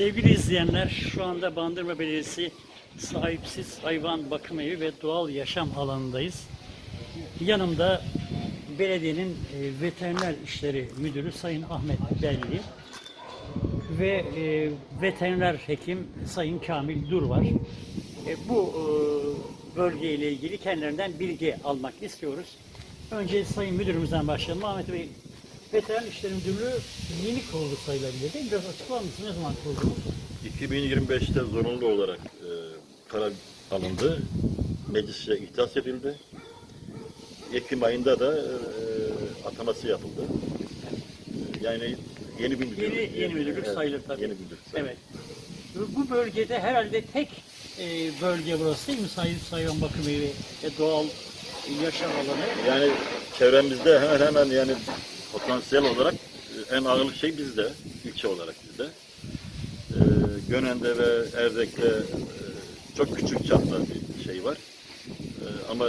Sevgili izleyenler, şu anda Bandırma Belediyesi sahipsiz hayvan bakım evi ve doğal yaşam alanındayız. Yanımda belediyenin e, veteriner işleri müdürü Sayın Ahmet Belli ve e, veteriner hekim Sayın Kamil Dur var. E, bu bölgeyle ilgili kendilerinden bilgi almak istiyoruz. Önce Sayın Müdürümüzden başlayalım. Ahmet Bey, Veteriner İşleri Müdürlüğü yeni kuruldu sayılabilir değil mi? Biraz açıklar mısınız? Ne zaman kuruldu? 2025'te zorunlu olarak e, karar alındı. Meclise ihtas edildi. Ekim ayında da e, ataması yapıldı. E, Yani yeni bir müdürlük. Yeni, yeni müdürlük Evet, sayılır tabii. Yeni müdürlük sayılır. Evet. Bu bölgede herhalde tek e, bölge burası değil mi? Sahip hayvan bakım evi ve doğal yaşam alanı. Yani çevremizde hemen hemen yani potansiyel olarak e, en ağırlık şey bizde, ilçe olarak bizde. E, Gönen'de ve Erdek'te e, çok küçük çapta bir şey var. E, ama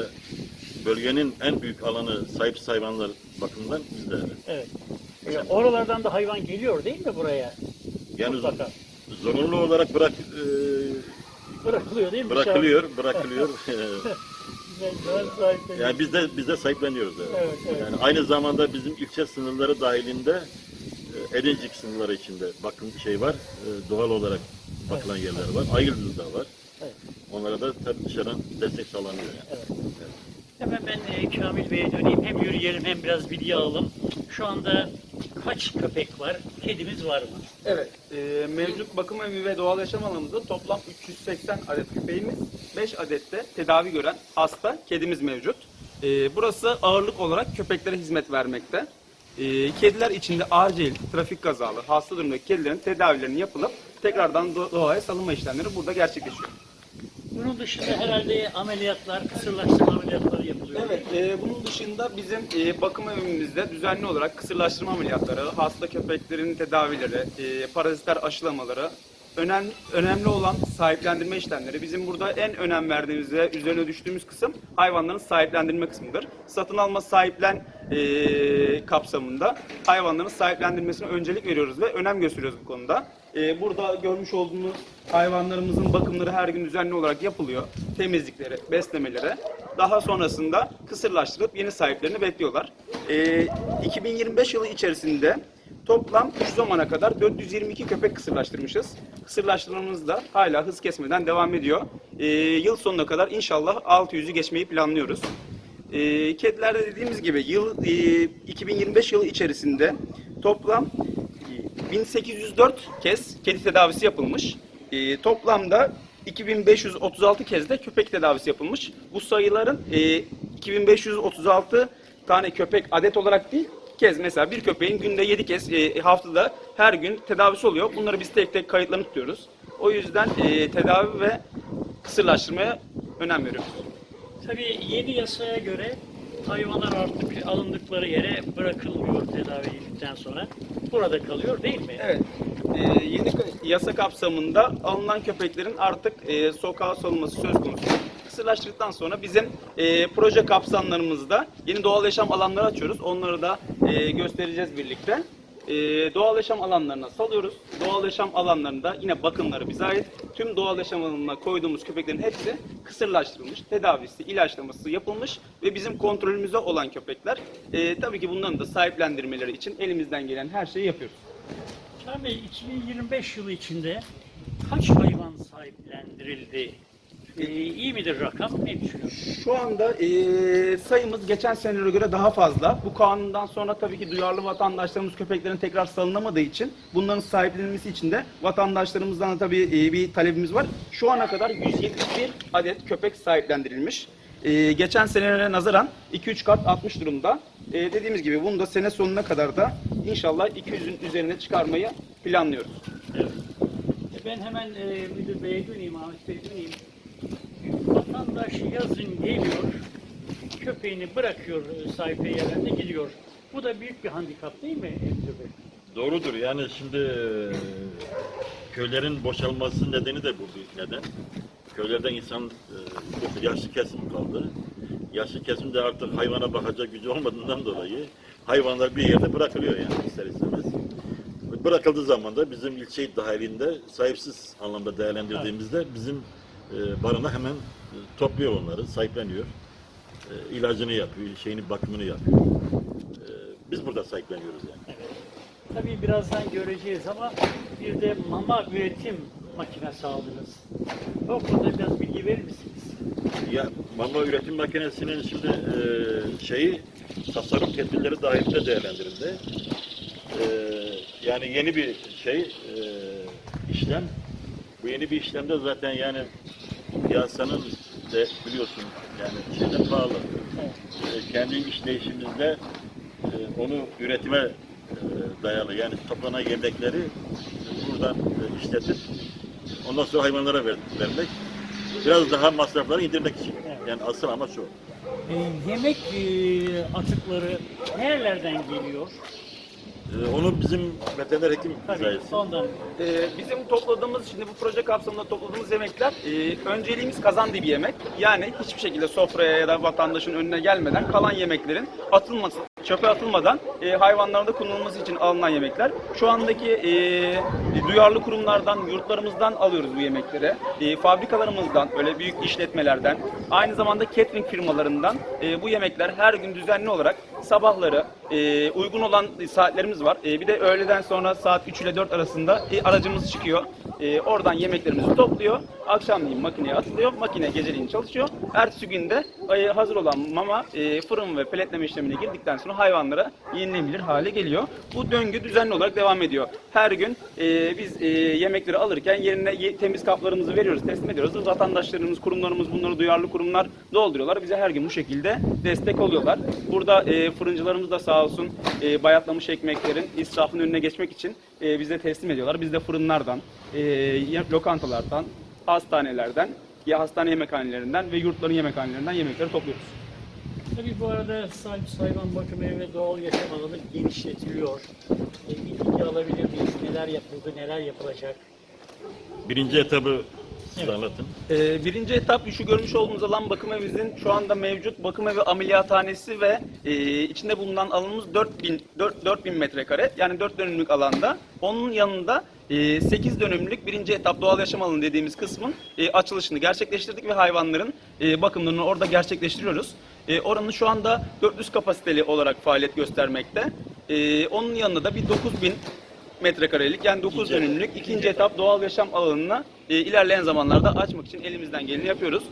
bölgenin en büyük alanı sahip hayvanlar bakımından bizde. Evet. E, oralardan da hayvan geliyor değil mi buraya? Yani Mutlaka. zorunlu olarak bırak e, Bırakılıyor değil mi? bırakılıyor, bırakılıyor. Sahipleniyor. yani biz de biz de sahipleniyoruz. Evet. Evet, evet. Yani aynı zamanda bizim ilçe sınırları dahilinde Edincik sınırları içinde bakım şey var. e, Doğal olarak bakılan yerler var. Ayıldız'da var. Evet. Onlara da tabii dışarıdan destek sağlanıyor yani. Evet. Hemen ben e, Kamil Bey'e döneyim. Hem yürüyelim hem biraz bilgi alalım. Şu anda kaç köpek var? Kedimiz var mı? Evet, e, mevcut bakım evi ve doğal yaşam alanımızda toplam 380 adet köpeğimiz, 5 adet de tedavi gören hasta kedimiz mevcut. E, burası ağırlık olarak köpeklere hizmet vermekte. E, kediler içinde acil, trafik kazalı, hasta durumdaki kedilerin tedavilerinin yapılıp tekrardan do- doğaya salınma işlemleri burada gerçekleşiyor. Bunun dışında herhalde ameliyatlar, kısırlaştırma ameliyatları yapılıyor. Evet, e, bunun dışında bizim e, bakım evimizde düzenli olarak kısırlaştırma ameliyatları, hasta köpeklerin tedavileri, e, parazitler aşılamaları, önemli, önemli olan sahiplendirme işlemleri. Bizim burada en önem verdiğimiz ve üzerine düştüğümüz kısım hayvanların sahiplendirme kısmıdır. Satın alma sahiplen e, kapsamında hayvanların sahiplendirmesine öncelik veriyoruz ve önem gösteriyoruz bu konuda. E, burada görmüş olduğunuz hayvanlarımızın bakımları her gün düzenli olarak yapılıyor. Temizlikleri, beslemeleri. Daha sonrasında kısırlaştırıp yeni sahiplerini bekliyorlar. E, 2025 yılı içerisinde toplam şu zamana kadar 422 köpek kısırlaştırmışız. Kısırlaştırmamız da hala hız kesmeden devam ediyor. E, yıl sonuna kadar inşallah 600'ü geçmeyi planlıyoruz. E, kedilerde dediğimiz gibi yıl e, 2025 yılı içerisinde toplam 1804 kez kedi tedavisi yapılmış. E, toplamda 2536 kez de köpek tedavisi yapılmış. Bu sayıların e, 2536 tane köpek adet olarak değil, kez mesela bir köpeğin günde 7 kez e, haftada her gün tedavisi oluyor. Bunları biz tek tek kayıtlarını tutuyoruz. O yüzden e, tedavi ve kısırlaştırmaya önem veriyoruz. Tabii yeni yasaya göre hayvanlar artık alındıkları yere bırakılmıyor tedavi sonra. Burada kalıyor değil mi? Evet. Ee, yeni yasa kapsamında alınan köpeklerin artık e, sokağa salınması söz konusu. Kısırlaştırdıktan sonra bizim e, proje kapsamlarımızda yeni doğal yaşam alanları açıyoruz. Onları da e, göstereceğiz birlikte. E, doğal yaşam alanlarına salıyoruz. Doğal yaşam alanlarında yine bakımları bize ait. Tüm doğal yaşam alanına koyduğumuz köpeklerin hepsi kısırlaştırılmış, tedavisi, ilaçlaması yapılmış ve bizim kontrolümüzde olan köpekler. E, tabii ki bunların da sahiplendirmeleri için elimizden gelen her şeyi yapıyoruz. Kamil Bey 2025 yılı içinde kaç hayvan sahiplendirildi? Ee, iyi midir rakam? Ne düşünüyorsunuz? Şu anda eee, sayımız geçen senelere göre daha fazla. Bu kanundan sonra tabii ki duyarlı vatandaşlarımız köpeklerin tekrar salınamadığı için bunların sahiplenilmesi için de vatandaşlarımızdan da tabii eee, bir talebimiz var. Şu ana kadar 171 adet köpek sahiplendirilmiş. Eee, geçen senelere nazaran 2-3 kat artmış durumda. Eee, dediğimiz gibi bunu da sene sonuna kadar da inşallah 200'ün üzerine çıkarmayı planlıyoruz. Evet. E, Ben hemen e, müdür beye döneyim, Ahmet Bey'e döneyim. Vatandaş yazın geliyor, köpeğini bırakıyor e, sahibi yerlerine gidiyor. Bu da büyük bir handikap değil mi e, müdür bey? Doğrudur. Yani şimdi e, köylerin boşalması nedeni de bu neden. Köylerden insan e, yaşlı kesim kaldı. Yaşlı kesimde artık hayvana bakacak gücü olmadığından dolayı hayvanlar bir yerde bırakılıyor yani ister istemez. bırakıldığı zaman da bizim ilçe dahilinde sahipsiz anlamda değerlendirdiğimizde bizim e, barınak hemen topluyor onları, sahipleniyor. E, ilacını yapıyor, şeyini bakımını yapıyor. E, biz burada sahipleniyoruz yani. Tabii birazdan göreceğiz ama bir de mama üretim makinesi aldınız. O konuda biraz bilgi verir misiniz? Ya mama üretim makinesinin şimdi e, şeyi tasarruf tedbirleri dahilinde değerlendirildi. E, yani yeni bir şey e, işlem. Bu yeni bir işlemde zaten yani piyasanın de biliyorsun yani şeyden pahalı. E, kendi işleyişimizde e, onu üretime e, dayalı yani toplanan yemekleri buradan e, işletip ondan sonra hayvanlara ver, vermek biraz daha masrafları indirmek için. Yani asıl amaç o. Ee, yemek e, atıkları nerelerden geliyor? Ee, onu bizim veteriner hekim Tabii sayesinde. ondan. Ee, bizim topladığımız, şimdi bu proje kapsamında topladığımız yemekler, e, önceliğimiz kazan dibi yemek. Yani hiçbir şekilde sofraya ya da vatandaşın önüne gelmeden kalan yemeklerin atılması, çöpe atılmadan e, hayvanlarda kullanılması için alınan yemekler. Şu andaki e, duyarlı kurumlardan, yurtlarımızdan alıyoruz bu yemekleri. E, fabrikalarımızdan, öyle büyük işletmelerden, aynı zamanda catering firmalarından e, bu yemekler her gün düzenli olarak sabahları e, uygun olan saatlerimiz var. E, bir de öğleden sonra saat 3 ile 4 arasında e, aracımız çıkıyor. E, oradan yemeklerimizi topluyor. Akşamleyin makineye atılıyor. Makine geceliğin çalışıyor. Ertesi günde e, hazır olan mama e, fırın ve peletleme işlemine girdikten sonra hayvanlara yenilebilir hale geliyor. Bu döngü düzenli olarak devam ediyor. Her gün e, biz e, yemekleri alırken yerine ye- temiz kaplarımızı veriyoruz, teslim ediyoruz. Vatandaşlarımız, kurumlarımız, bunları duyarlı kurumlar dolduruyorlar. Bize her gün bu şekilde destek oluyorlar. Burada e, fırıncılarımız da sağ olsun e, bayatlamış ekmeklerin israfın önüne geçmek için e, bize teslim ediyorlar. Biz de fırınlardan, e, lokantalardan, hastanelerden, ya hastane yemekhanelerinden ve yurtların yemekhanelerinden yemekleri topluyoruz. Tabii bu arada sahip hayvan bakımı evi ve doğal yaşam alanı genişletiliyor. E, bir bilgi alabilir miyiz? Neler yapıldı, neler yapılacak? Birinci etabı Evet. anlatın. Ee, birinci etap şu görmüş olduğunuz alan bakım evimizin şu anda mevcut bakım evi ameliyathanesi ve e, içinde bulunan alanımız 4000 4, 4000 metrekare yani 4 dönümlük alanda. Onun yanında e, 8 dönümlük birinci etap doğal yaşam alanı dediğimiz kısmın e, açılışını gerçekleştirdik ve hayvanların e, bakımlarını orada gerçekleştiriyoruz. E, oranın şu anda 400 kapasiteli olarak faaliyet göstermekte. E, onun yanında da bir 9000 metrekarelik yani 9 İkinci dönümlük ikinci etap doğal yaşam alanına e, ilerleyen zamanlarda açmak için elimizden geleni yapıyoruz.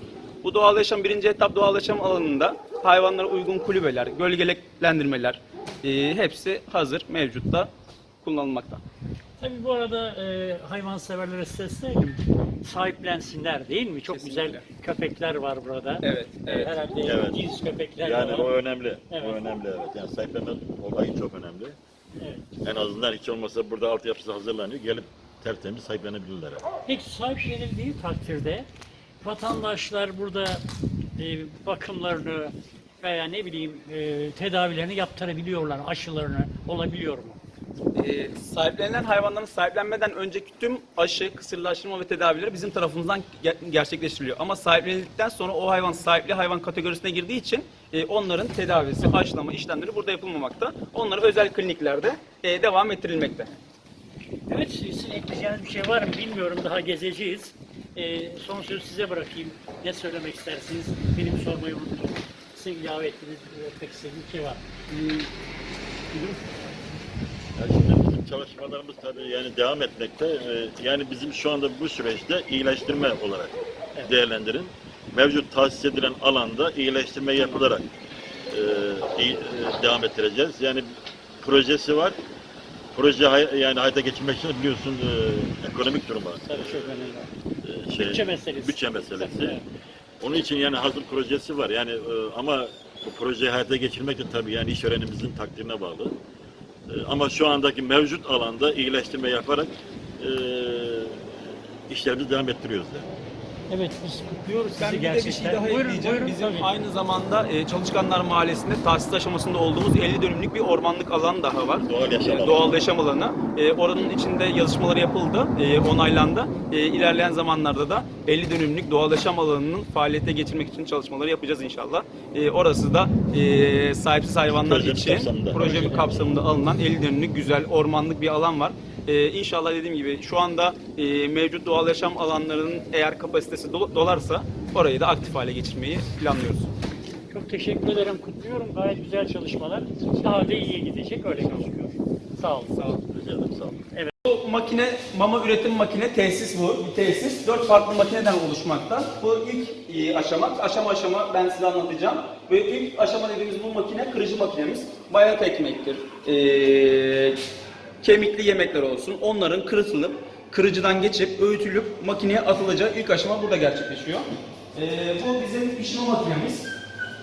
Bu doğal yaşam birinci etap doğal yaşam alanında hayvanlara uygun kulübeler, gölgelendirmeler e, hepsi hazır mevcutta kullanılmakta. Tabii bu arada e, hayvanseverlere seslenelim. Sahiplensinler değil mi? Çok Kesinlikle. güzel köpekler var burada. Evet, E, evet. herhalde Evet. cins köpekler Yani var. o önemli. Evet. O önemli evet. Yani sahiplenme olayı çok önemli. En azından hiç olmasa burada altyapısı hazırlanıyor. Gelip tertemiz sahiplenebilirler. Peki sahiplenildiği takdirde vatandaşlar burada e, bakımlarını veya ne bileyim e, tedavilerini yaptırabiliyorlar, aşılarını olabiliyor mu? E, sahiplenilen hayvanların sahiplenmeden önceki tüm aşı, kısırlaştırma ve tedavileri bizim tarafımızdan ge- gerçekleştiriliyor. Ama sahiplenildikten sonra o hayvan sahipli hayvan kategorisine girdiği için e, onların tedavisi, aşılama işlemleri burada yapılmamakta. Onları özel kliniklerde e, devam ettirilmekte. Evet, sizin ekleyeceğiniz bir şey var mı bilmiyorum. Daha gezeceğiz. E, son sözü size bırakayım. Ne söylemek istersiniz? Benim sormayı unuttum. Sizin ilave ettiğiniz, etmek istediğiniz bir şey var. mı? Bizim çalışmalarımız tabii yani devam etmekte. Ee, Yani bizim şu anda bu süreçte iyileştirme olarak Evet. değerlendirin. Mevcut tahsis edilen alanda iyileştirme yapılarak e, e, devam ettireceğiz. Yani projesi var. Proje hay- yani hayata geçirmek için biliyorsun e, ekonomik duruma Tabii çok önemli. e, şey, Bütçe meselesi. bütçe meselesi. Evet. Onun için yani hazır projesi var. Yani e, ama bu projeyi hayata geçirmek de tabii yani işverenimizin takdirine bağlı. E, ama şu andaki mevcut alanda iyileştirme yaparak e, işlerimizi devam ettiriyoruz. da. Evet, biz kutluyoruz sizi Ben bir de gerçekten. bir şey daha buyurun, ekleyeceğim. buyurun. Bizim tabii. aynı zamanda e, Çalışkanlar Mahallesi'nde tahsis aşamasında olduğumuz 50 dönümlük bir ormanlık alan daha var. Doğal yaşam E, alanı. Doğal yaşam alanı. E, oranın içinde yazışmaları yapıldı, e, onaylandı. E, ilerleyen zamanlarda da 50 dönümlük doğal yaşam alanının faaliyete geçirmek için çalışmaları yapacağız inşallah. E, orası da e, sahipsiz hayvanlar Projenin için kapsamında. projenin kapsamında alınan 50 dönümlük güzel ormanlık bir alan var. E, inşallah dediğim gibi şu anda e, mevcut doğal yaşam alanlarının eğer kapasitesi dol- dolarsa orayı da aktif hale geçirmeyi planlıyoruz. Çok teşekkür ederim, kutluyorum. Gayet güzel çalışmalar. Daha da iyiye gidecek, öyle gözüküyor. Sağ olun. Sağ olun. Rica ederim, sağ olun. Bu makine, mama üretim makine tesis bu. Bir tesis. Dört farklı makineden oluşmakta. Bu ilk e, aşama. Aşama aşama ben size anlatacağım. Ve ilk aşama dediğimiz bu makine kırıcı makinemiz. Bayat ekmektir. E, kemikli yemekler olsun. Onların kırıtılıp, kırıcıdan geçip, öğütülüp makineye atılacağı ilk aşama burada gerçekleşiyor. E, bu bizim pişirme makinemiz.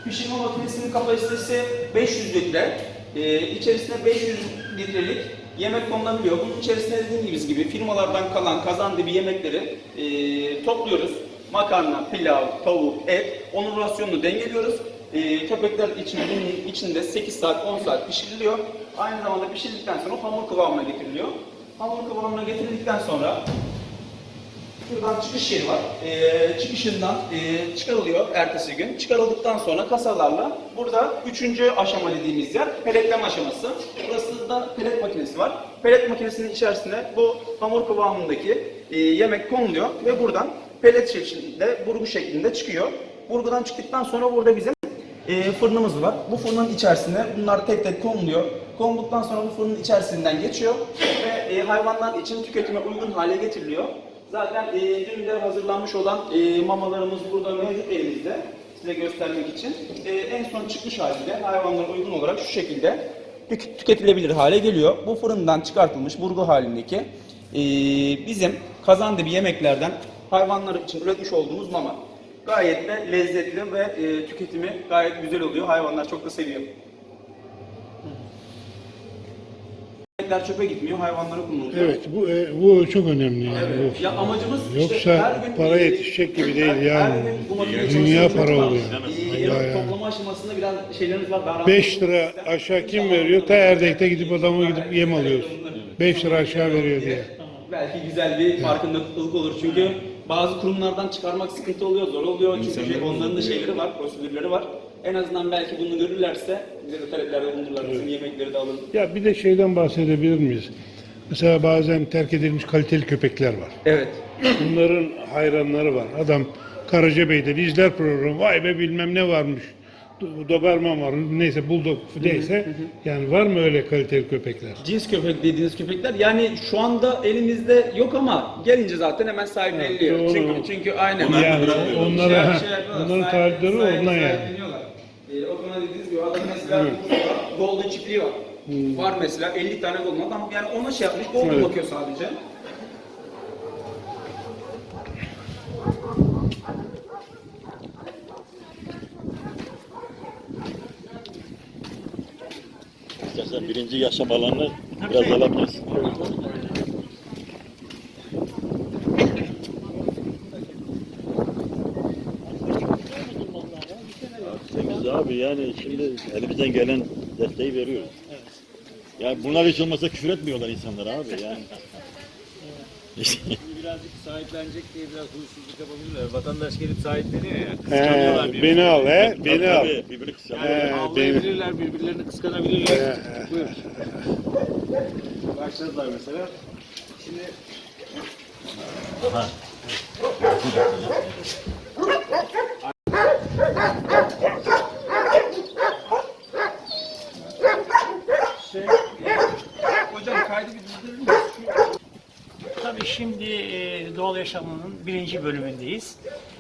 Pişirme makinesinin kapasitesi 500 litre. Ee, içerisine 500 litrelik yemek konulabiliyor. Bunun içerisine dediğimiz gibi firmalardan kalan kazan dibi yemekleri e, topluyoruz. Makarna, pilav, tavuk, et. Onun rasyonunu dengeliyoruz. E, köpekler için, bunun içinde 8 saat, 10 saat pişiriliyor. Aynı zamanda pişirdikten sonra hamur kıvamına getiriliyor. Hamur kıvamına getirildikten sonra Şuradan çıkış yeri var. Ee, çıkışından e, çıkarılıyor ertesi gün. Çıkarıldıktan sonra kasalarla burada üçüncü aşama dediğimiz yer peletleme aşaması. Burası da pelet makinesi var. Pelet makinesinin içerisine bu hamur kıvamındaki e, yemek konuluyor ve buradan pelet şeklinde, burgu şeklinde çıkıyor. Burgudan çıktıktan sonra burada bizim e, fırınımız var. Bu fırının içerisine bunlar tek tek konuluyor. Konulduktan sonra bu fırının içerisinden geçiyor ve e, hayvanlar için tüketime uygun hale getiriliyor. Zaten e, dün de hazırlanmış olan e, mamalarımız burada mevcut elimizde size göstermek için. E, en son çıkmış halinde hayvanlara uygun olarak şu şekilde tük- tüketilebilir hale geliyor. Bu fırından çıkartılmış burgu halindeki e, bizim kazan dibi yemeklerden hayvanlar için üretmiş olduğumuz mama. Gayet de lezzetli ve e, tüketimi gayet güzel oluyor. Hayvanlar çok da seviyor. Yemekler çöpe gitmiyor, hayvanlara kullanılıyor. Evet bu e, bu çok önemli yani. Evet. Bu- Ya amacımız işte Yoksa her gün para yetişecek gibi değil her- yani. Her gün bu makineyi Dünya para oluyor. Vallahi yani. toplama aşamasında biraz şeylerimiz var. Daha rahat 5 lira aşağı kim veriyor? Ta Erdek'te gidip adama gidip yem alıyorsun. 5 lira aşağı veriyor diye. Belki güzel bir farkındalık olur çünkü bazı kurumlardan çıkarmak sıkıntı oluyor, zor oluyor çünkü onların da şeyleri var, prosedürleri var. En azından belki bunu görürlerse bize de taleplerde bulunurlar, bizim yemekleri de alın. Ya bir de şeyden bahsedebilir miyiz? Mesela bazen terk edilmiş kaliteli köpekler var. Evet. Bunların hayranları var. Adam Karacabey'de izler programı. Vay be bilmem ne varmış. Do- Doberman var. Neyse bulldog neyse. Yani var mı öyle kaliteli köpekler? Cins köpek dediğiniz köpekler yani şu anda elimizde yok ama gelince zaten hemen sahipleniliyor. doğru. çünkü, çünkü aynen. Onlar Yani onlara Şey- şey yapıyorlar, onların sahip- talipleri sahip- ondan yani. sahipleniyorlar. Ee, o zaman dediğiniz mesela golden çiftliği var. Var mesela 50 tane golden adam yani ona şey yapmış golden Evet. bakıyor sadece. İstersen birinci yaşam alanını biraz alabiliriz. Temiz abi yani şimdi elimizden gelen desteği veriyoruz. Yani bunlar hiç olmasa küfür etmiyorlar insanlar abi yani. birazcık sahiplenecek diye biraz huysuzluk yapabilirler. Vatandaş gelip sahipleniyor ya. He, Kıskanıyorlar birbirini. beni al he, beni al. Tabii, birbirini kıskanıyor. Yani He, avlayabilirler, birbirlerini kıskanabilirler. Buyur. Başladılar mesela. Şimdi Hocam kaydı bir durdurur musunuz? Tabii şimdi e, doğal yaşamının birinci bölümündeyiz.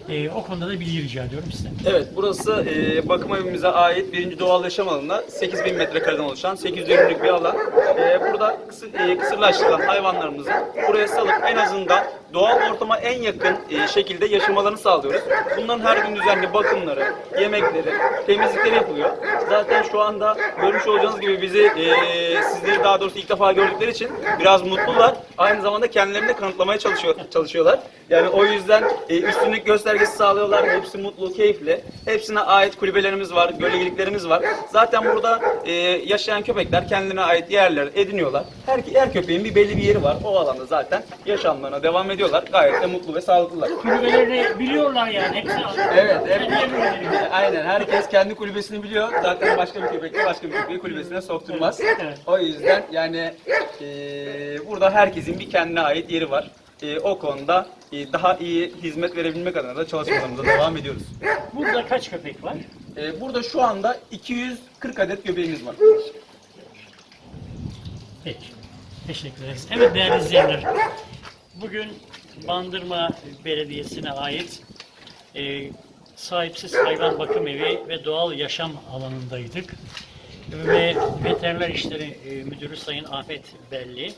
E, o konuda da bilgi rica ediyorum sizden. Evet, burası e, bakım evimize ait birinci doğal yaşam alanına 8000 metrekareden oluşan 800 dönümlük bir alan. E, burada kısır, e, kısırlaştırılan hayvanlarımızı buraya salıp en azından doğal ortama en yakın e, şekilde yaşamalarını sağlıyoruz. Bunların her gün düzenli bakımları, yemekleri, temizlikleri yapılıyor. Zaten şu anda görmüş olacağınız gibi bizi, e, sizleri daha doğrusu ilk defa gördükleri için biraz mutlular. Aynı zamanda kendilerini de kanıtlamaya çalışıyor, çalışıyorlar. Yani o yüzden e, üstünlük göster göstergesi sağlıyorlar. Hepsi mutlu, keyifli. Hepsine ait kulübelerimiz var, gölgeliklerimiz var. Zaten burada yaşayan köpekler kendilerine ait yerler ediniyorlar. Her, her köpeğin bir belli bir yeri var. O alanda zaten yaşamlarına devam ediyorlar. Gayet de mutlu ve sağlıklılar. Kulübelerini biliyorlar yani. Hepsi Evet, geliyor. Aynen. Herkes kendi kulübesini biliyor. Zaten başka bir köpekle başka bir köpeği kulübesine sokturmaz. Evet. O yüzden yani eee, burada herkesin bir kendine ait yeri var. Eee, o konuda eee, daha iyi hizmet verebilmek adına da çalışmalarımıza devam ediyoruz. Burada kaç köpek var? Eee, burada şu anda 240 adet göbeğimiz var. Peki. Teşekkür ederiz. Evet değerli izleyenler. Bugün Bandırma Belediyesi'ne ait e, sahipsiz hayvan bakım evi ve doğal yaşam alanındaydık. Ve Veteriner İşleri e, Müdürü Sayın Ahmet Belli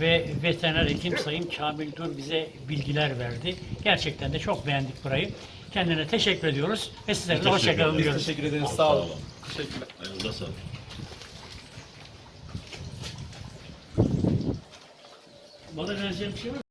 ve veteriner hekim Sayın Kamil Dur bize bilgiler verdi. Gerçekten de çok beğendik burayı. Kendine teşekkür ediyoruz ve sizlere de hoşçakalın diyoruz. Teşekkür ederiz. Sağ olun. Teşekkürler. Ayağınıza sağlık. Bana benzeyen bir şey var?